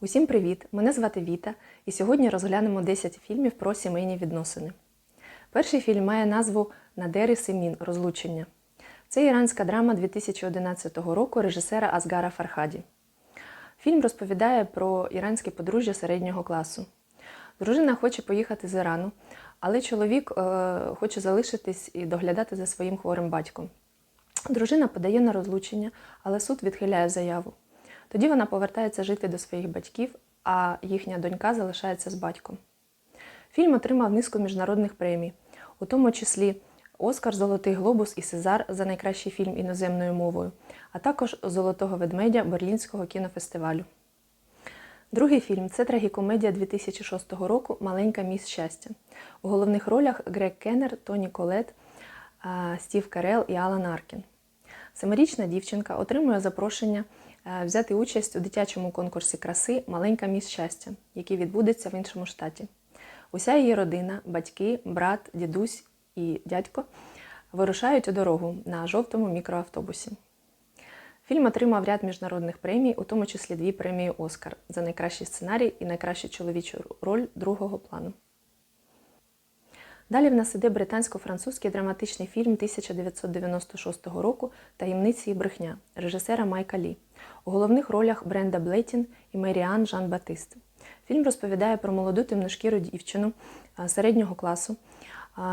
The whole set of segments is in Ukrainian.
Усім привіт! Мене звати Віта, і сьогодні розглянемо 10 фільмів про сімейні відносини. Перший фільм має назву Надери Семін Розлучення. Це іранська драма 2011 року режисера Азгара Фархаді. Фільм розповідає про іранське подружжя середнього класу. Дружина хоче поїхати з Ірану, але чоловік е, хоче залишитись і доглядати за своїм хворим батьком. Дружина подає на розлучення, але суд відхиляє заяву. Тоді вона повертається жити до своїх батьків, а їхня донька залишається з батьком. Фільм отримав низку міжнародних премій, у тому числі Оскар, Золотий Глобус і Сезар за найкращий фільм іноземною мовою, а також Золотого ведмедя Берлінського кінофестивалю. Другий фільм це трагікомедія 2006 року Маленька міс щастя. У головних ролях Грег Кеннер, Тоні Колет, Стів Карел і Алан Аркін. Семирічна дівчинка отримує запрошення взяти участь у дитячому конкурсі краси Маленька міс щастя, який відбудеться в іншому штаті. Уся її родина, батьки, брат, дідусь і дядько вирушають у дорогу на жовтому мікроавтобусі. Фільм отримав ряд міжнародних премій, у тому числі дві премії Оскар за найкращий сценарій і найкращу чоловічу роль другого плану. Далі в нас іде британсько-французький драматичний фільм 1996 року Таємниці і брехня режисера Майка Лі. У головних ролях Бренда Блейтін і Меріан Жан Батист. Фільм розповідає про молоду темношкіру дівчину середнього класу,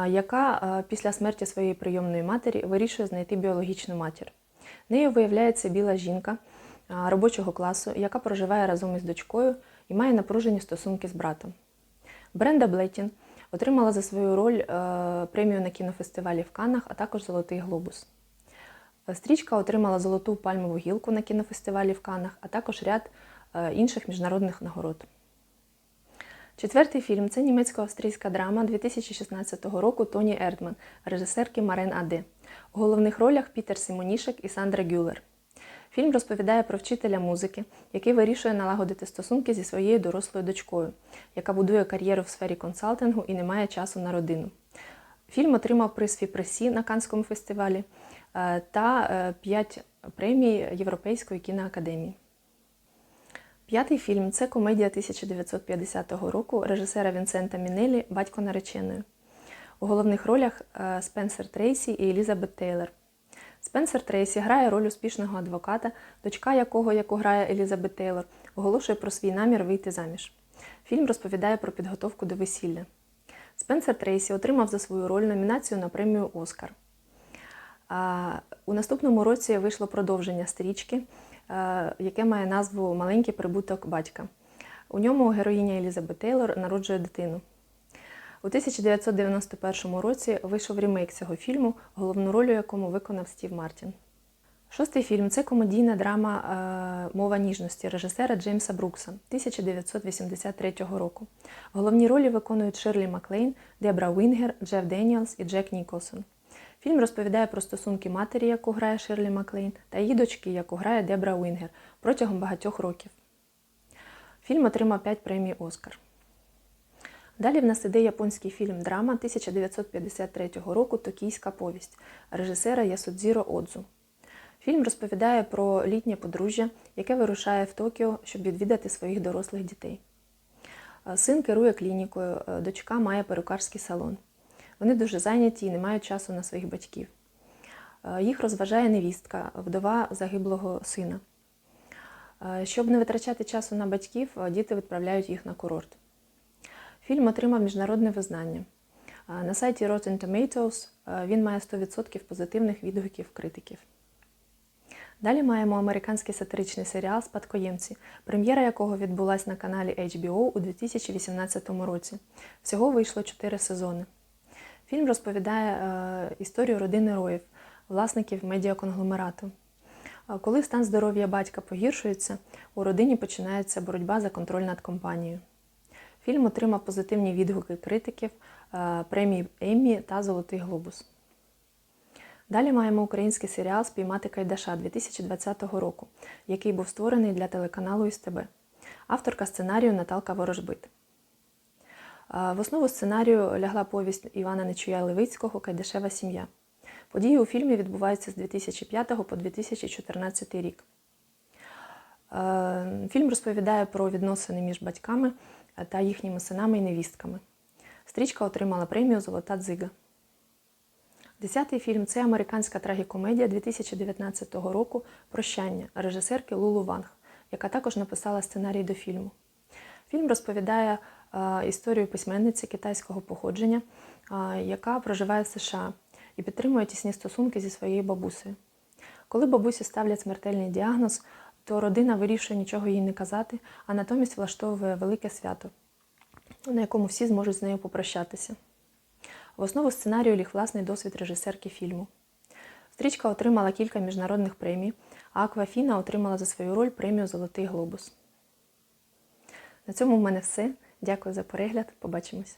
яка після смерті своєї прийомної матері вирішує знайти біологічну матір. Нею виявляється біла жінка робочого класу, яка проживає разом із дочкою і має напружені стосунки з братом. Бренда Блейтін отримала за свою роль е, премію на кінофестивалі в Каннах, а також Золотий Глобус. Стрічка отримала золоту пальмову гілку на кінофестивалі в Каннах, а також ряд е, інших міжнародних нагород. Четвертий фільм це німецько-австрійська драма 2016 року Тоні Ердман, режисерки Марен Аде. У головних ролях Пітер Симонішек і Сандра Гюлер. Фільм розповідає про вчителя музики, який вирішує налагодити стосунки зі своєю дорослою дочкою, яка будує кар'єру в сфері консалтингу і не має часу на родину. Фільм отримав приз Фіпресі на Канському фестивалі е, та 5 премій Європейської кіноакадемії. П'ятий фільм це комедія 1950 року режисера Вінсента Мінелі Батько нареченої. У головних ролях е, Спенсер Трейсі і Елізабет Тейлор. Спенсер Трейсі грає роль успішного адвоката, дочка якого, яку грає Елізабет Тейлор, оголошує про свій намір вийти заміж. Фільм розповідає про підготовку до весілля. Спенсер Трейсі отримав за свою роль номінацію на премію Оскар. А у наступному році вийшло продовження стрічки, е, яке має назву Маленький прибуток батька. У ньому героїня Елізабет Тейлор народжує дитину. У 1991 році вийшов ремейк цього фільму, головну роль у якому виконав Стів Мартін. Шостий фільм це комедійна драма е, Мова ніжності режисера Джеймса Брукса 1983 року. Головні ролі виконують Ширлі Маклейн, Дебра Вінгер, Джеф Деніелс і Джек Ніколсон. Фільм розповідає про стосунки матері, яку грає Ширлі Маклейн, та її дочки, яку грає Дебра Вінгер протягом багатьох років. Фільм отримав 5 премій Оскар. Далі в нас іде японський фільм Драма 1953 року Токійська повість режисера Ясудзіро Одзу. Фільм розповідає про літнє подружжя, яке вирушає в Токіо, щоб відвідати своїх дорослих дітей. Син керує клінікою, дочка має перукарський салон. Вони дуже зайняті і не мають часу на своїх батьків. Їх розважає невістка, вдова загиблого сина. Щоб не витрачати часу на батьків, діти відправляють їх на курорт. Фільм отримав міжнародне визнання. На сайті Rotten Tomatoes він має 100% позитивних відгуків критиків. Далі маємо американський сатиричний серіал Спадкоємці, прем'єра якого відбулася на каналі HBO у 2018 році. Всього вийшло 4 сезони. Фільм розповідає е, історію родини Роїв, власників медіаконгломерату. Коли стан здоров'я батька погіршується, у родині починається боротьба за контроль над компанією. Фільм отримав позитивні відгуки критиків, е, премії Еммі та Золотий Глобус. Далі маємо український серіал Спіймати Кайдаша 2020 року, який був створений для телеканалу СТБ. Авторка сценарію Наталка Ворожбит. В основу сценарію лягла повість Івана Нечуя Левицького Кайдашева сім'я. Події у фільмі відбуваються з 2005 по 2014 рік. Е, Фільм розповідає про відносини між батьками та їхніми синами і невістками. Стрічка отримала премію Золота дзига. Десятий фільм це американська трагікомедія 2019 року Прощання режисерки Лулу Ванг, яка також написала сценарій до фільму. Фільм розповідає е, історію письменниці китайського походження, е, яка проживає в США і підтримує тісні стосунки зі своєю бабусею. Коли бабусі ставлять смертельний діагноз, то родина вирішує нічого їй не казати, а натомість влаштовує велике свято, на якому всі зможуть з нею попрощатися. В основу сценарію ліг власний досвід режисерки фільму. Стрічка отримала кілька міжнародних премій, а Аквафіна отримала за свою роль премію Золотий глобус. На цьому в мене все. Дякую за перегляд. Побачимось.